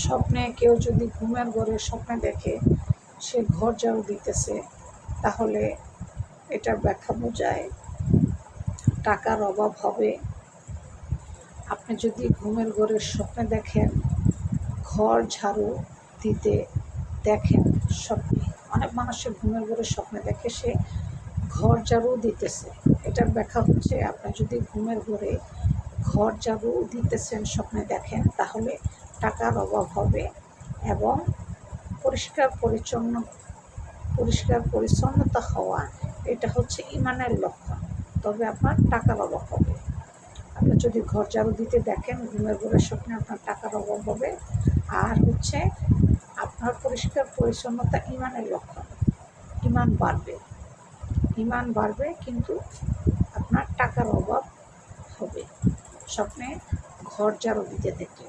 স্বপ্নে কেউ যদি ঘুমের ঘরে স্বপ্নে দেখে সে ঘর ঝাড়ু দিতেছে, তাহলে এটা ব্যাখ্যা বোঝায় টাকার অভাব হবে। আপনি যদি ঘুমের ঘরে স্বপ্নে দেখেন, ঘর ঝাড়ু দিতে দেখেন স্বপ্নে, অনেক মানুষের ঘুমের ঘরে স্বপ্নে দেখে সে ঘর ঝাড়ু দিতেছে। এটার ব্যাখ্যা হচ্ছে, আপনি যদি ঘুমের ঘরে ঘর ঝাড়ু দিতেছেন, স্বপ্নে দেখেন, তাহলে টাকার অভাব হবে এবং পরিষ্কার পরিচ্ছন্ন, পরিষ্কার পরিচ্ছন্নতা হওয়া, এটা হচ্ছে ইমানের লক্ষণ। তবে আপনার টাকার অভাব হবে। আপনি যদি ঘর ঝাড়ু দিতে দেখেন, ঘুমের ঘরে স্বপ্নে আপনার টাকার অভাব হবে। আর হচ্ছে আপনার পরিষ্কার পরিচ্ছন্নতা ইমানের লক্ষণ। ইমান বাড়বে। ইমান বাড়বে কিন্তু আপনার টাকার অভাব হবে। স্বপ্নে ঘর ঝাড়ু দিতে দেখলে।